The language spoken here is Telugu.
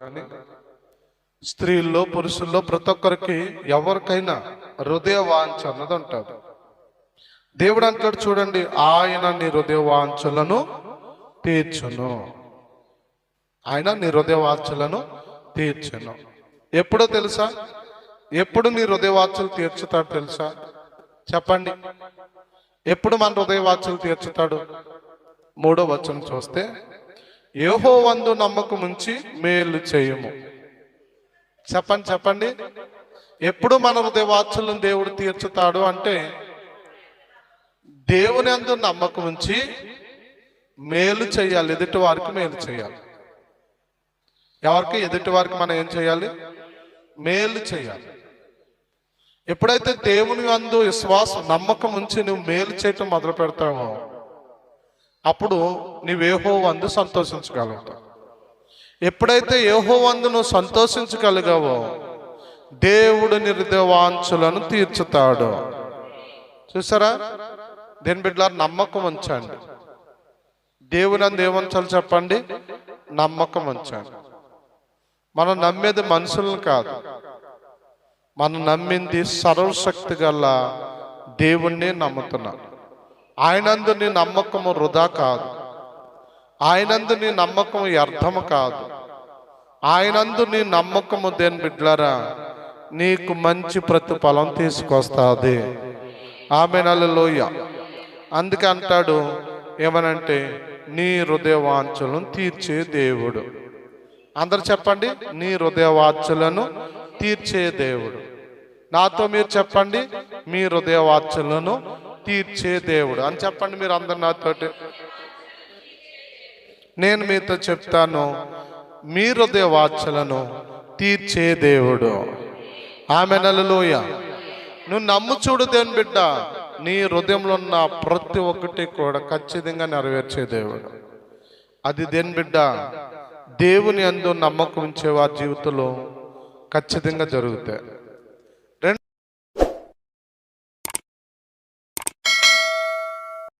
కానీ స్త్రీల్లో పురుషుల్లో ప్రతి ఒక్కరికి ఎవరికైనా హృదయ వాంఛ అన్నది ఉంటుంది దేవుడు అంటాడు చూడండి ఆయన నీ హృదయ వాంఛలను తీర్చును. ఆయన నీ హృదయ వాంఛలను తీర్చును. ఎప్పుడో తెలుసా? ఎప్పుడు నీ హృదయ వాంఛలు తీర్చుతాడు తెలుసా? చెప్పండి. ఎప్పుడు మన హృదయ వాంఛలు తీర్చుతాడు? మూడో వచనం చూస్తే ఏహో వందు నమ్మకం ఉంచి మేలు చేయము. చెప్పండి చెప్పండి. ఎప్పుడు మన హృదయవాత్సలను దేవుడు తీర్చుతాడు అంటే దేవుని అందు నమ్మకం ఉంచి మేలు చేయాలి ఎదుటి వారికి మేలు చేయాలి. ఎవరికి? ఎదుటి వారికి మనం ఏం చేయాలి? మేలు చేయాలి. ఎప్పుడైతే దేవుని అందు విశ్వాసం నమ్మకం ఉంచి నువ్వు మేలు చేయటం మొదలు పెడతావో అప్పుడు నీవేహో వందు సంతోషించగలుగుతావు. ఎప్పుడైతే ఏహో వందు నువ్వు సంతోషించగలిగావో దేవుడు నిర్దేవాంచులను తీర్చుతాడు. చూసారా? దేని బిడ్డ నమ్మకం ఉంచండి. దేవుని అందు ఏమంచాలి చెప్పండి? నమ్మకం ఉంచండి. మనం నమ్మేది మనుషులను కాదు. మనం నమ్మింది సర్వశక్తి గల దేవుణ్ణి నమ్ముతున్నాం. ఆయనందు నీ నమ్మకము వృధా కాదు. ఆయనందు నీ నమ్మకం వ్యర్థము కాదు. ఆయనందు నీ నమ్మకము దేని బిడ్డలారా? నీకు మంచి ప్రతిఫలం తీసుకొస్తుంది. ఆమె నల్లలోయ అందుకే అంటాడు ఏమనంటే నీ హృదయ వాంఛలను తీర్చే దేవుడు. అందరు చెప్పండి నీ హృదయ వాంఛలను తీర్చే దేవుడు. నాతో మీరు చెప్పండి మీ హృదయ వాంఛలను తీర్చే దేవుడు అని చెప్పండి మీరు అందరు నాతోటి. నేను మీతో చెప్తాను మీ హృదయ వాచలను తీర్చే దేవుడు. ఆమె నెలలోయ నువ్వు నమ్ము చూడు దేని బిడ్డ నీ హృదయంలో ఉన్న ప్రతి ఒక్కటి కూడా ఖచ్చితంగా నెరవేర్చే దేవుడు. అది దేని బిడ్డ దేవుని అందు నమ్మకం ఉంచే వారి జీవితంలో ఖచ్చితంగా జరుగుతాయి.